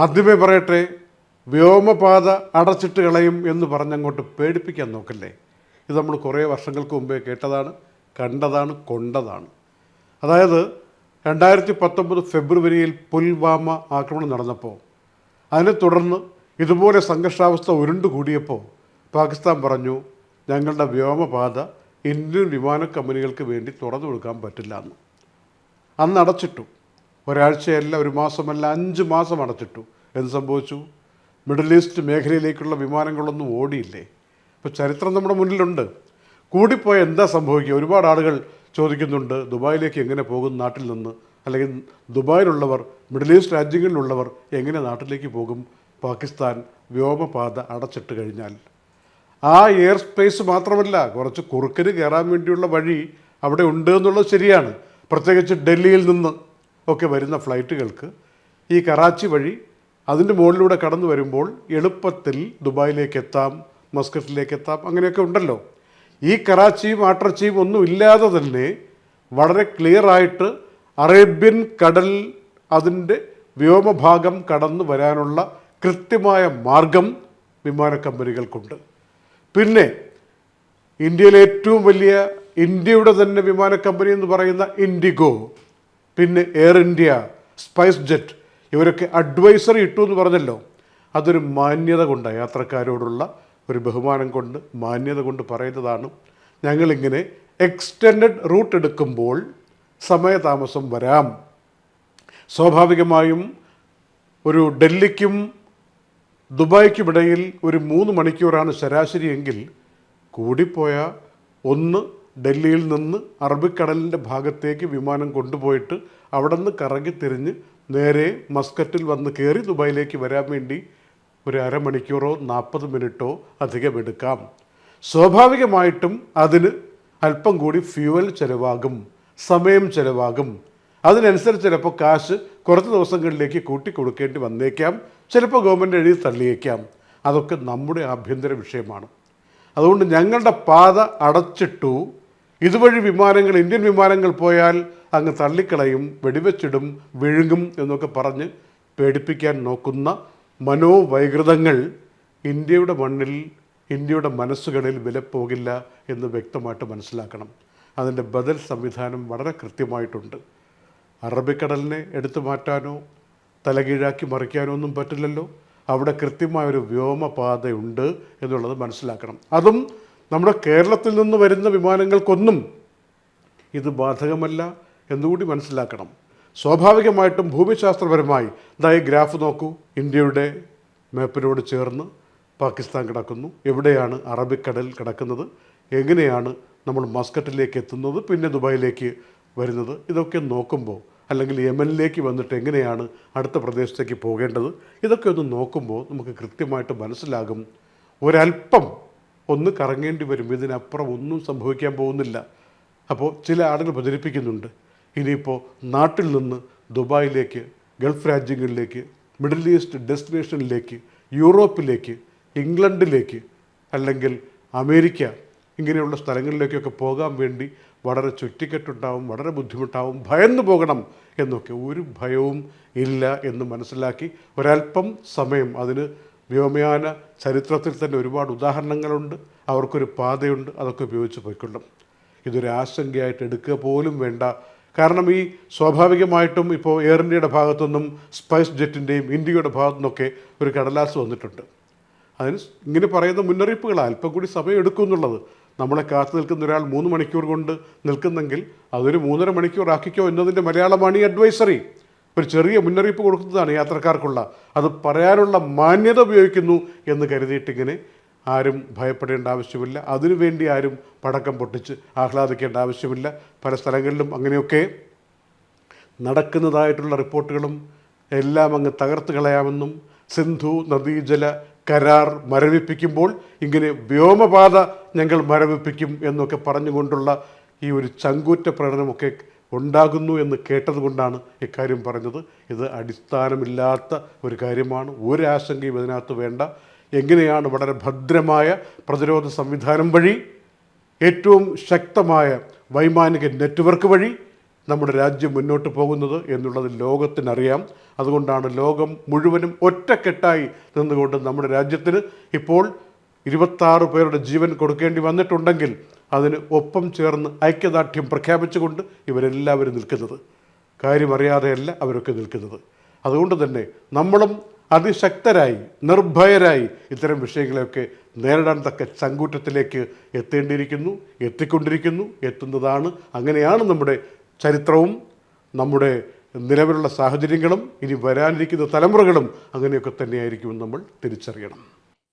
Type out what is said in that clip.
ആദ്യമേ പറയട്ടെ വ്യോമപാത അടച്ചിട്ട് കളയും എന്ന് പറഞ്ഞങ്ങോട്ട് പേടിപ്പിക്കാൻ നോക്കല്ലേ? ഇത് നമ്മൾ കുറേ വർഷങ്ങൾക്ക് മുമ്പേ കേട്ടതാണ് കണ്ടതാണ് കൊണ്ടതാണ്. അതായത് രണ്ടായിരത്തി പത്തൊമ്പത് ഫെബ്രുവരിയിൽ പുൽവാമ ആക്രമണം നടന്നപ്പോൾ അതിനെ തുടർന്ന് ഇതുപോലെ സംഘർഷാവസ്ഥ ഉരുണ്ടുകൂടിയപ്പോൾ പാകിസ്ഥാൻ പറഞ്ഞു ഞങ്ങളുടെ വ്യോമപാത ഇന്ത്യൻ വിമാന കമ്പനികൾക്ക് വേണ്ടി തുറന്നു കൊടുക്കാൻ പറ്റില്ല എന്ന്. അന്ന് അടച്ചിട്ടു. ഒരാഴ്ചയല്ല ഒരു മാസമല്ല അഞ്ച് മാസം അടച്ചിട്ടു എന്ത് സംഭവിച്ചു? മിഡിൽ ഈസ്റ്റ് മേഖലയിലേക്കുള്ള വിമാനങ്ങളൊന്നും ഓടിയില്ലേ? ഇപ്പോൾ ചരിത്രം നമ്മുടെ മുന്നിലുണ്ട്. കൂടിപ്പോയ എന്താ സംഭവിക്കുക? ഒരുപാട് ആളുകൾ ചോദിക്കുന്നുണ്ട് ദുബായിലേക്ക് എങ്ങനെ പോകും നാട്ടിൽ നിന്ന്? അല്ലെങ്കിൽ ദുബായിലുള്ളവർ മിഡിൽ ഈസ്റ്റ് രാജ്യങ്ങളിലുള്ളവർ എങ്ങനെ നാട്ടിലേക്ക് പോകും? പാകിസ്ഥാൻ വ്യോമപാത അടച്ചിട്ട് കഴിഞ്ഞാൽ. ആ എയർ സ്പേസ് മാത്രമല്ല കുറച്ച് കുറുക്കിന് കയറാൻ വേണ്ടിയുള്ള വഴി അവിടെ ഉണ്ട് എന്നുള്ളത് ശരിയാണ്. പ്രത്യേകിച്ച് ഡൽഹിയിൽ നിന്ന് ഒക്കെ വരുന്ന ഫ്ലൈറ്റുകൾക്ക് ഈ കറാച്ചി വഴി അതിന്റെ മുകളിലൂടെ കടന്നു വരുമ്പോൾ എളുപ്പത്തിൽ ദുബായിലേക്ക് എത്താം മസ്കറ്റിലേക്ക് എത്താം അങ്ങനെയൊക്കെ ഉണ്ടല്ലോ. ഈ കറാച്ചിയും ആട്രച്ചിയും ഒന്നും ഇല്ലാതെ തന്നെ വളരെ ക്ലിയറായിട്ട് അറേബ്യൻ കടൽ അതിന്റെ വ്യോമഭാഗം കടന്നു വരാനുള്ള കൃത്യമായ മാർഗം വിമാന കമ്പനികൾക്കുണ്ട്. പിന്നെ ഇന്ത്യയിലെ ഏറ്റവും വലിയ ഇന്ത്യയുടെ തന്നെ വിമാന കമ്പനി എന്ന് പറയുന്ന ഇൻഡിഗോ. പിന്നെ എയർ ഇന്ത്യ സ്പൈസ് ജെറ്റ് ഇവരൊക്കെ അഡ്വൈസറി ഇട്ടു എന്ന് പറഞ്ഞല്ലോ. അതൊരു മാന്യത കൊണ്ട് യാത്രക്കാരോടുള്ള ഒരു ബഹുമാനം കൊണ്ട് മാന്യത കൊണ്ട് പറയുന്നതാണ്. ഞങ്ങളിങ്ങനെ എക്സ്റ്റെൻഡഡ് റൂട്ട് എടുക്കുമ്പോൾ സമയതാമസം വരാം. സ്വാഭാവികമായും ഒരു ഡൽഹിക്കും ദുബായ്ക്കുമിടയിൽ ഒരു മൂന്ന് മണിക്കൂറാണ് ശരാശരിയെങ്കിൽ കൂടിപ്പോയ ഒന്ന് ഡൽഹിയിൽ നിന്ന് അറബിക്കടലിന്റെ ഭാഗത്തേക്ക് വിമാനം കൊണ്ടുപോയിട്ട് അവിടെ നിന്ന് കറങ്ങി തിരിഞ്ഞ് നേരെ മസ്കറ്റിൽ വന്ന് കയറി ദുബായിലേക്ക് വരാൻ വേണ്ടി ഒരു അരമണിക്കൂറോ നാൽപ്പത് മിനിറ്റോ അധികം എടുക്കാം. സ്വാഭാവികമായിട്ടും അതിന് അല്പം കൂടി ഫ്യൂവൽ ചിലവാകും സമയം ചിലവാകും. അതിനനുസരിച്ച് ചിലപ്പോൾ കാശ് കുറച്ച് ദിവസങ്ങളിലേക്ക് കൂട്ടി കൊടുക്കേണ്ടി വന്നേക്കാം ചിലപ്പോൾ ഗവൺമെന്റ് എഴുതി തള്ളിയേക്കാം. അതൊക്കെ നമ്മുടെ ആഭ്യന്തര വിഷയമാണ്. അതുകൊണ്ട് ഞങ്ങളുടെ പാത അടച്ചിട്ടു ഇതുവഴി വിമാനങ്ങൾ ഇന്ത്യൻ വിമാനങ്ങൾ പോയാൽ അങ്ങ് തള്ളിക്കളയും വെടിവെച്ചിടും വിഴുങ്ങും എന്നൊക്കെ പറഞ്ഞ് പേടിപ്പിക്കാൻ നോക്കുന്ന മനോവൈകൃതങ്ങൾ ഇന്ത്യയുടെ മണ്ണിൽ ഇന്ത്യയുടെ മനസ്സുകളിൽ വിലപ്പോകില്ല എന്ന് വ്യക്തമായിട്ട് മനസ്സിലാക്കണം. അതിന്റെ ബദൽ സംവിധാനം വളരെ കൃത്യമായിട്ടുണ്ട്. അറബിക്കടലിനെ എടുത്തു മാറ്റാനോ തലകീഴാക്കി മറിക്കാനോ ഒന്നും പറ്റില്ലല്ലോ. അവിടെ കൃത്യമായൊരു വ്യോമപാതയുണ്ട് എന്നുള്ളത് മനസ്സിലാക്കണം. അതും നമ്മുടെ കേരളത്തിൽ നിന്ന് വരുന്ന വിമാനങ്ങൾക്കൊന്നും ഇത് ബാധകമല്ല എന്നുകൂടി മനസ്സിലാക്കണം. സ്വാഭാവികമായിട്ടും ഭൂമിശാസ്ത്രപരമായി ഇതായി ഗ്രാഫ് നോക്കൂ ഇന്ത്യയുടെ മാപ്പിനോട് ചേർന്ന് പാകിസ്ഥാൻ കിടക്കുന്നു. എവിടെയാണ് അറബിക്കടൽ കിടക്കുന്നത്? എങ്ങനെയാണ് നമ്മൾ മസ്കറ്റിലേക്ക് എത്തുന്നത്? പിന്നെ ദുബായിലേക്ക് വരുന്നത്? ഇതൊക്കെ നോക്കുമ്പോൾ അല്ലെങ്കിൽ യമനിലേക്ക് വന്നിട്ട് എങ്ങനെയാണ് അടുത്ത പ്രദേശത്തേക്ക് പോകേണ്ടത്? ഇതൊക്കെ ഒന്ന് നോക്കുമ്പോൾ നമുക്ക് കൃത്യമായിട്ട് മനസ്സിലാകും. ഒരല്പം ഒന്ന് കറങ്ങേണ്ടി വരും. ഇതിനപ്പുറം ഒന്നും സംഭവിക്കാൻ പോകുന്നില്ല. അപ്പോൾ ചില ആളുകൾ പ്രചരിപ്പിക്കുന്നുണ്ട്. ഇനിയിപ്പോൾ നാട്ടിൽ നിന്ന് ദുബായിലേക്ക് ഗൾഫ് രാജ്യങ്ങളിലേക്ക് മിഡിൽ ഈസ്റ്റ് ഡെസ്റ്റിനേഷനിലേക്ക് യൂറോപ്പിലേക്ക് ഇംഗ്ലണ്ടിലേക്ക് അല്ലെങ്കിൽ അമേരിക്ക ഇങ്ങനെയുള്ള സ്ഥലങ്ങളിലേക്കൊക്കെ പോകാൻ വേണ്ടി വളരെ ചുറ്റിക്കെട്ടുണ്ടാവും വളരെ ബുദ്ധിമുട്ടാവും ഭയന്നു പോകണം എന്നൊക്കെ ഒരു ഭയവും ഇല്ല എന്ന് മനസ്സിലാക്കി ഒരല്പം സമയം അതിന് വ്യോമയാന ചരിത്രത്തിൽ തന്നെ ഒരുപാട് ഉദാഹരണങ്ങളുണ്ട്. അവർക്കൊരു പാതയുണ്ട്. അതൊക്കെ ഉപയോഗിച്ച് പോയിക്കൊള്ളും. ഇതൊരു ആശങ്കയായിട്ട് എടുക്കുക പോലും വേണ്ട. കാരണം ഈ സ്വാഭാവികമായിട്ടും ഇപ്പോൾ എയർ ഇന്ത്യയുടെ ഭാഗത്തുനിന്നും സ്പൈസ് ജെറ്റിന്റെയും ഇന്ത്യയുടെ ഭാഗത്തു നിന്നൊക്കെ ഒരു കടലാസ് വന്നിട്ടുണ്ട്. അതിന് ഇങ്ങനെ പറയുന്ന മുന്നറിയിപ്പുകൾ അല്പം കൂടി സമയം എടുക്കും എന്നുള്ളത്. നമ്മളെ കാത്തു നിൽക്കുന്ന ഒരാൾ മൂന്ന് മണിക്കൂർ കൊണ്ട് നിൽക്കുന്നെങ്കിൽ അതൊരു മൂന്നര മണിക്കൂർ ആക്കിക്കോ എന്നതിന്റെ മലയാളമാണ് ഈ അഡ്വൈസറി ഒരു ചെറിയ മുന്നറിയിപ്പ് കൊടുക്കുന്നതാണ് യാത്രക്കാർക്കുള്ള. അത് പറയാനുള്ള മാന്യത ഉപയോഗിക്കുന്നു എന്ന് കരുതിയിട്ടിങ്ങനെ ആരും ഭയപ്പെടേണ്ട ആവശ്യമില്ല. അതിനുവേണ്ടി ആരും പടക്കം പൊട്ടിച്ച് ആഹ്ലാദിക്കേണ്ട ആവശ്യമില്ല. പല സ്ഥലങ്ങളിലും അങ്ങനെയൊക്കെ നടക്കുന്നതായിട്ടുള്ള റിപ്പോർട്ടുകളും എല്ലാം അങ്ങ് തകർത്ത് കളയാമെന്നും സിന്ധു നദീജല കരാർ മരവിപ്പിക്കുമ്പോൾ ഇങ്ങനെ വ്യോമപാത ഞങ്ങൾ മരവിപ്പിക്കും എന്നൊക്കെ പറഞ്ഞുകൊണ്ടുള്ള ഈ ഒരു ചങ്കൂറ്റ പ്രകടനമൊക്കെ ഉണ്ടാകുന്നു എന്ന് കേട്ടതുകൊണ്ടാണ് ഇക്കാര്യം പറഞ്ഞത്. ഇത് അടിസ്ഥാനമില്ലാത്ത ഒരു കാര്യമാണ്. ഒരു ആശങ്കയും ഇതിനകത്ത് വേണ്ട. എങ്ങനെയാണ് വളരെ ഭദ്രമായ പ്രതിരോധ സംവിധാനം വഴി ഏറ്റവും ശക്തമായ വൈമാനിക നെറ്റ്വർക്ക് വഴി നമ്മുടെ രാജ്യം മുന്നോട്ട് പോകുന്നത് എന്നുള്ളത് ലോകത്തിനറിയാം. അതുകൊണ്ടാണ് ലോകം മുഴുവനും ഒറ്റക്കെട്ടായി നിന്നുകൊണ്ട് നമ്മുടെ രാജ്യത്തിന് ഇപ്പോൾ ഇരുപത്താറ് പേരുടെ ജീവൻ കൊടുക്കേണ്ടി വന്നിട്ടുണ്ടെങ്കിൽ അതിന് ഒപ്പം ചേർന്ന് ഐക്യദാർഢ്യം പ്രഖ്യാപിച്ചുകൊണ്ട് ഇവരെല്ലാവരും നിൽക്കുന്നത്. കാര്യമറിയാതെയല്ല അവരൊക്കെ നിൽക്കുന്നത്. അതുകൊണ്ട് തന്നെ നമ്മളും അതിശക്തരായി നിർഭയരായി ഇത്തരം വിഷയങ്ങളെയൊക്കെ നേരിടാൻ തക്ക ചങ്കൂറ്റത്തിലേക്ക് എത്തേണ്ടിയിരിക്കുന്നു എത്തിക്കൊണ്ടിരിക്കുന്നു എത്തുന്നതാണ് അങ്ങനെയാണ് നമ്മുടെ ചരിത്രവും നമ്മുടെ നിലവിലുള്ള സാഹചര്യങ്ങളും ഇനി വരാനിരിക്കുന്ന തലമുറകളും അങ്ങനെയൊക്കെ തന്നെയായിരിക്കുമെന്ന് നമ്മൾ തിരിച്ചറിയണം.